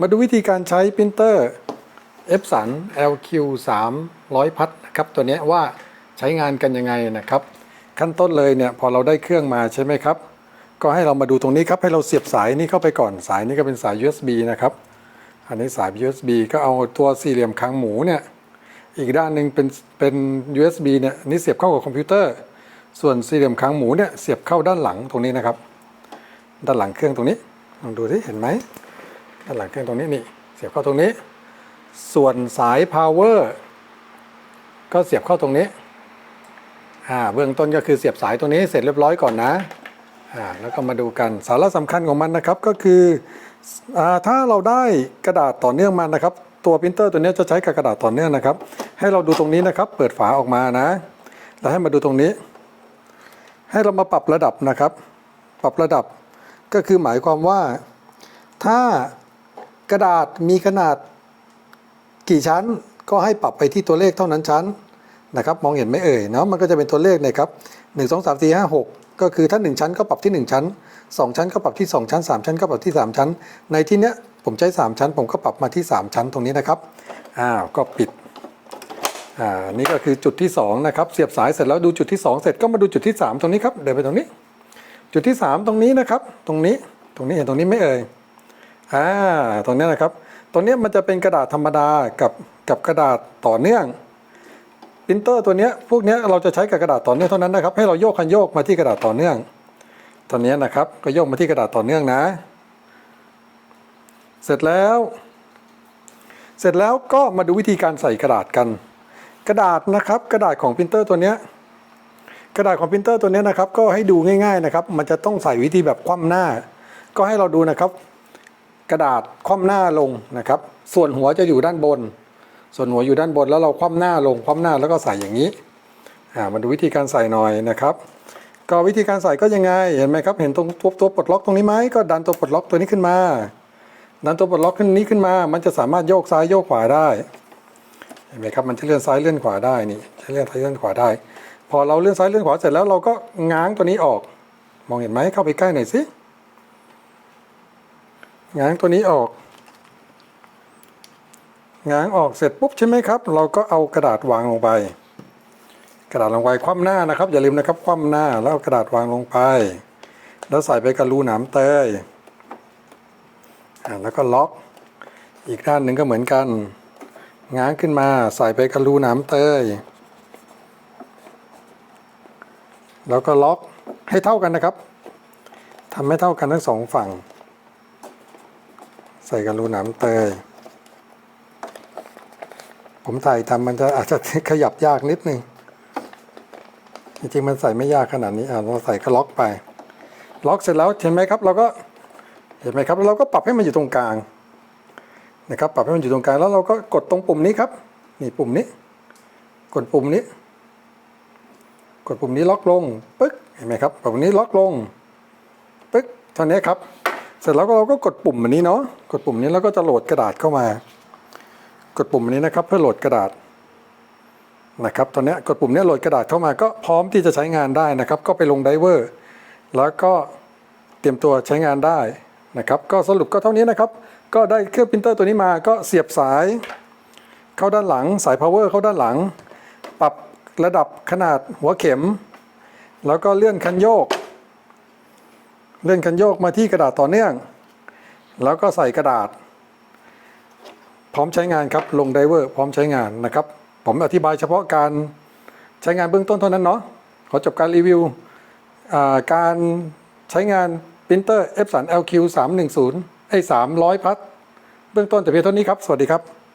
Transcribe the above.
มาดูวิธีการใช้ปรินเตอร์ Epson LQ 300 พัดนะครับตัวนี้ว่าใช้งานกันยังไงนะครับ ขั้นต้นเลยเนี่ยพอเราได้เครื่องมาใช่ไหมครับ ก็ให้เรามาดูตรงนี้ครับให้เราเสียบสายนี้เข้าไปก่อนสายนี้ก็เป็นสาย USB นะครับ อันนี้สาย USB ก็เอาตัวสี่เหลี่ยมคางหมูเนี่ยอีกด้านหนึ่งเป็นเป็น USB เนี่ยนนี่เสียบเข้ากับคอมพิวเตอร์ ส่วนสี่เหลี่ยมคางหมูเนี่ยเสียบเข้าด้านหลังตรงนี้นะครับ ด้านหลังเครื่องตรงนี้ลองดูที่เห็นไหม ด้านหลังเครื่องตรงนี้นี่เสียบเข้าตรงนี้ ส่วนสาย power ก็เสียบเข้าตรงนี้อ่าเบื้องต้นก็คือเสียบสายตรงนี้เสร็จเรียบร้อยก่อนนะอ่าแล้วก็มาดูกันสาระสำคัญของมันนะครับก็คืออ่าถ้าเราได้กระดาษต่อเนื่องมานะครับ ตัวปรินเตอร์ตัวนี้จะใช้กับกระดาษต่อเนื่องนะครับ ให้เราดูตรงนี้นะครับ เปิดฝาออกมานะ แล้วให้มาดูตรงนี้ ให้เรามาปรับระดับนะครับ ปรับระดับก็คือหมายความว่าถ้า กระดาษมีขนาดกี่ชั้นก็ให้ปรับไปที่ตัวเลขเท่านั้นชั้นนะครับมองเห็นไหมเอ่ยเนาะมันก็จะเป็นตัวเลขนะครับหนึ่งสองสามสี่ห้าหกก็คือถ้า 1 ชั้นก็ปรับที่ 1 ชั้น 2 ชั้นก็ปรับที่ 2 ชั้น 3 ชั้นก็ปรับที่ 3 ชั้น ในที่เนี้ยผมใช้ 3 ชั้น ผมก็ปรับมาที่ 3 ชั้นตรงนี้นะครับอ้าวก็ปิดอ่านี่ก็คือจุดที่2นะครับเสียบสายเสร็จแล้วดูจุดที่ 2 เสร็จก็มาดูจุดที่ 3 ตรงนี้ครับเดินไปตรงนี้ จุดที่ 3 ตรงนี้นะครับ ตรงนี้ตรงนี้เห็นตรงนี้ไม่เอ่ย อ่าตรงนี้นะครับ ตรงนี้มันจะเป็นกระดาษธรรมดากับกับกระดาษต่อเนื่องปรินเตอร์ตัวเนี้ยพวกเนี้ยเราจะใช้กับกระดาษต่อเนื่องเท่านั้นนะครับ ให้เราโยกคันโยกมาที่กระดาษต่อเนื่องตอนนี้นะครับก็โยกมาที่กระดาษต่อเนื่องนะ เสร็จแล้ว เสร็จแล้วก็มาดูวิธีการใส่กระดาษกัน กระดาษนะครับ กระดาษของปรินเตอร์ตัวเนี้ยกระดาษของปรินเตอร์ตัวนี้นะครับ ก็ให้ดูง่าย ๆนะครับ มันจะต้องใส่วิธีแบบคว่ำหน้า ก็ให้เราดูนะครับ กระดาษคว่ำหน้าลงนะครับ ส่วนหัวจะอยู่ด้านบน ส่วนหัวอยู่ด้านบนแล้วเราคว่ำหน้าลงคว่ำหน้าแล้วก็ใส่อย่างนี้อ่ามาดูวิธีการใส่หน่อยนะครับ ก็วิธีการใส่ก็ยังไงเห็นไหมครับ เห็นตรงตัวตัวปลดล็อกตรงนี้ไหมก็ดันตัวปลดล็อกตัวนี้ขึ้นมา ดันตัวปลดล็อกขึ้นนี้ขึ้นมา มันจะสามารถโยกซ้ายโยกขวาได้เห็นไหมครับมันจะเลื่อนซ้ายเลื่อนขวาได้นี่จะเลื่อนซ้ายเลื่อนขวาได้ พอเราเลื่อนซ้ายเลื่อนขวาเสร็จแล้วเราก็ง้างตัวนี้ออก มองเห็นไหมเข้าไปใกล้หน่อยสิ ง้างตัวนี้ออก ง้างออกเสร็จปุ๊บใช่ไหมครับ เราก็เอากระดาษวางลงไป กระดาษลงไปคว่ำหน้านะครับ อย่าลืมนะครับคว่ำหน้าแล้วเอากระดาษวางลงไป แล้วใส่ไปกับรูหนามเตยอ่าแล้วก็ล็อก อีกด้านหนึ่งก็เหมือนกัน ง้างขึ้นมาใส่ไปกับรูหนามเตยแล้วก็ล็อกให้เท่ากันนะครับทำให้เท่ากันทั้งสองฝั่ง ใส่กับรูหนามเตย ผมถ่ายทำมันจะอาจจะขยับยากนิดนึง จริงๆมันใส่ไม่ยากขนาดนี้อะเราใส่ก็ล็อกไป ล็อกเสร็จแล้วเห็นไหมครับ เราก็เห็นไหมครับเราก็ปรับให้มันอยู่ตรงกลางนะครับ ปรับให้มันอยู่ตรงกลางแล้วเราก็กดตรงปุ่มนี้ครับ นี่ปุ่มนี้ กดปุ่มนี้ กดปุ่มนี้ล็อกลงปึ๊กเห็นไหมครับปุ่มนี้ล็อกลงปึ๊กเท่านี้ครับ เสร็จแล้วเราก็กดปุ่มอันนี้เนาะกดปุ่มนี้แล้วก็จะโหลดกระดาษเข้ามา กดปุ่มนี้นะครับ เพื่อโหลดกระดาษนะครับตอนนี้กดปุ่มนี้โหลดกระดาษเข้ามาก็พร้อมที่จะใช้งานได้นะครับ ก็ไปลงไดเวอร์แล้วก็เตรียมตัวใช้งานได้นะครับ ก็สรุปก็เท่านี้นะครับ ก็ได้เครื่องปรินเตอร์ตัวนี้มาก็เสียบสาย เข้าด้านหลังสาย power เข้าด้านหลัง ปรับระดับขนาดหัวเข็ม แล้วก็เลื่อนคันโยก เลื่อนคันโยกมาที่กระดาษต่อเนื่อง แล้วก็ใส่กระดาษ พร้อมใช้งานครับลงไดเวอร์พร้อมใช้งานนะครับ ผมอธิบายเฉพาะการใช้งานเบื้องต้นเท่านั้นเนาะขอจบการรีวิวการใช้งานปรินเตอร์ Epson LQ 310ไอ้300 พัด เบื้องต้นแต่เพียงเท่านี้ครับ สวัสดีครับ